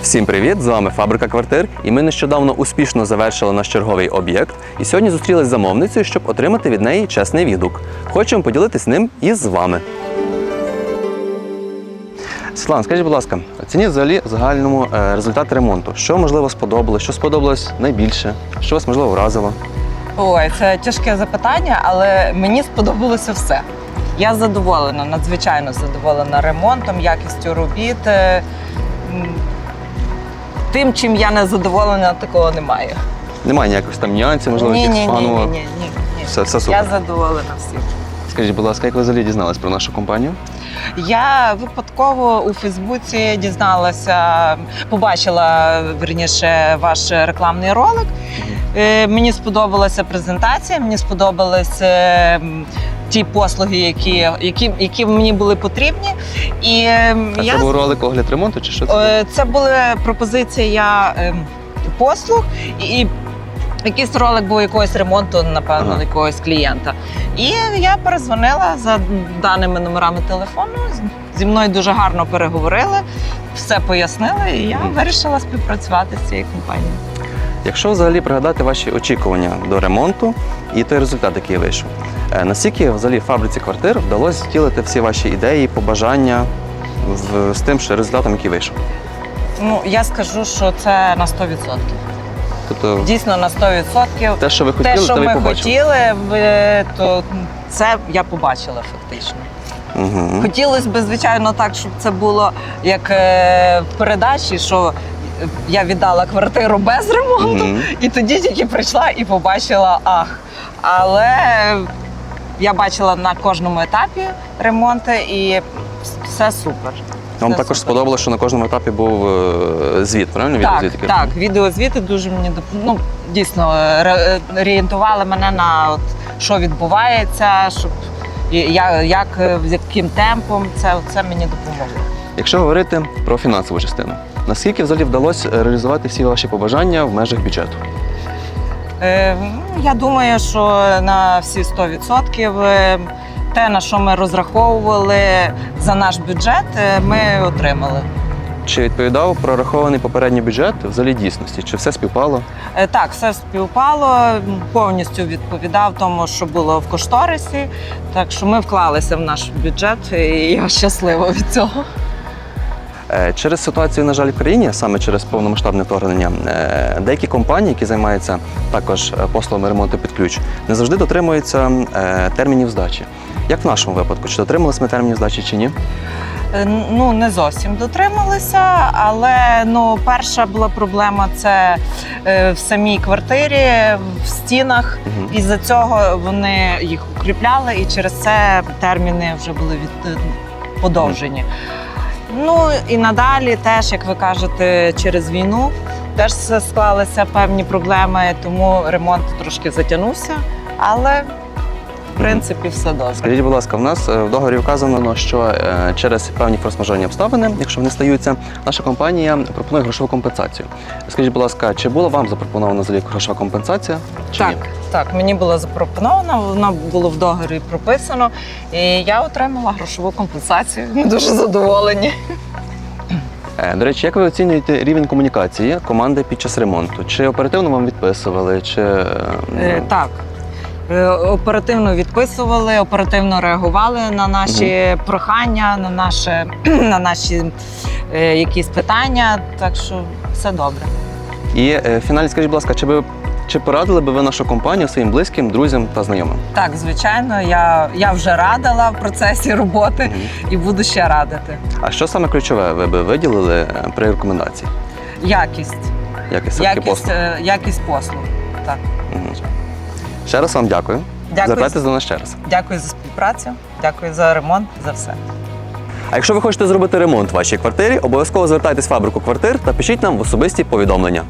Всім привіт! З вами Фабрика квартир. І ми нещодавно успішно завершили наш черговий об'єкт. І сьогодні зустрілись з замовницею, щоб отримати від неї чесний відгук. Хочемо поділитись ним і з вами. Світлана, скажіть, будь ласка, оцініть взагалі загальному е, результат ремонту. Що можливо сподобалось, що сподобалось найбільше, що вас можливо вразило? Ой, це тяжке запитання, але мені сподобалося все. Я задоволена, надзвичайно задоволена ремонтом, якістю робіт. Е, Тим, чим я не задоволена, такого немає. Немає ніяких там нюансів, можливо, ні, ні, якихось ні, ні, ні, ні, ні. Все, все Я задоволена всім. Скажіть, будь ласка, як ви взагалі дізнались про нашу компанію? Я випадково у Фейсбуці дізналася, побачила верніше ваш рекламний ролик. Е, Мені сподобалася презентація, мені сподобалися м, ті послуги, які, які, які мені були потрібні. І е, А я це був ролик огляд ремонту чи що це? Е, Це була пропозиція ем, послуг і. Якийсь ролик був якогось ремонту, напевно, Ага. якогось клієнта. І я перезвонила за даними номерами телефону. Зі мною дуже гарно переговорили, все пояснили, і я вирішила співпрацювати з цією компанією. Якщо взагалі пригадати ваші очікування до ремонту і той результат, який вийшов, наскільки взагалі фабриці квартир вдалося втілити всі ваші ідеї, побажання з, з тим що результатом, який вийшов? Ну я скажу, що це на 100%. Тобто Дійсно на 100%. те, що ви хотіли, Те, що то ви ми побачили. хотіли, то це я побачила фактично. Угу. Хотілося б, звичайно, так, щоб це було як е, в передачі, що я віддала квартиру без ремонту, Мгм. і тоді тільки прийшла і побачила ах. Але я бачила на кожному етапі ремонти і все супер. Вам також сподобалося, що на кожному етапі був е, звіт, правильно? Так, Відеозвіт так, відеозвіти дуже мені ну, дійсно орієнтували мене на от, що відбувається, щоб я, як, е, з яким темпом це, це мені допомогло. Якщо говорити про фінансову частину, наскільки взагалі вдалося реалізувати всі ваші побажання в межах бюджету? Е, ну, Я думаю, що на всі 100% е, те, на що ми розраховували за наш бюджет, е, ми отримали. Чи відповідав прорахований попередній бюджет взагалі дійсності? Чи все співпало? Так, все співпало, повністю відповідав тому, що було в кошторисі. Так що ми вклалися в наш бюджет, і я щаслива від цього. Е, Через ситуацію, на жаль, в країні, саме через повномасштабне вторгнення, е, деякі компанії, які займаються також е, послугами ремонту під ключ, не завжди дотримуються термінів здачі. Як в нашому випадку, чи дотрималися ми термінів здачі чи ні? Ну не зовсім дотрималися, але ну перша була проблема це в самій квартирі, в стінах. Мгм. І за цього вони їх укріпляли, і через це терміни вже були від... подовжені. Ну і надалі, теж, як ви кажете, через війну теж склалися певні проблеми, тому ремонт трошки затягнувся, але в принципі все добре. Скажіть, будь ласка, в нас е, в договорі вказано, що е, через певні форс-мажорні обставини, якщо вони стаються, наша компанія пропонує грошову компенсацію. Скажіть, будь ласка, чи була вам запропонована взагалі грошова компенсація? Чи Так, ні? так, мені було запропоновано, воно було в договорі прописано, і я отримала грошову компенсацію. Ми дуже задоволені. Е, До речі, як ви оцінюєте рівень комунікації команди під час ремонту? Чи оперативно вам відписували, чи ну, Так. Е, Оперативно відписували, оперативно реагували на наші прохання, на, наше, на наші е, якісь питання. Так що все добре. І е, в фіналі скажіть, будь ласка, чи ви чи порадили би ви нашу компанію своїм близьким, друзям та знайомим? Так, звичайно, я, я вже радила в процесі роботи Мгм. і буду ще радити. А що саме ключове ви би виділили е, при рекомендації? Якість, Якість якість, послуг? е, якість послуг. Так. Мгм. Ще раз вам дякую. Дякую. Звертайтесь до нас ще раз. Дякую за співпрацю, дякую за ремонт, за все. А якщо ви хочете зробити ремонт в вашій квартирі, обов'язково звертайтесь в фабрику квартир та пишіть нам в особисті повідомлення.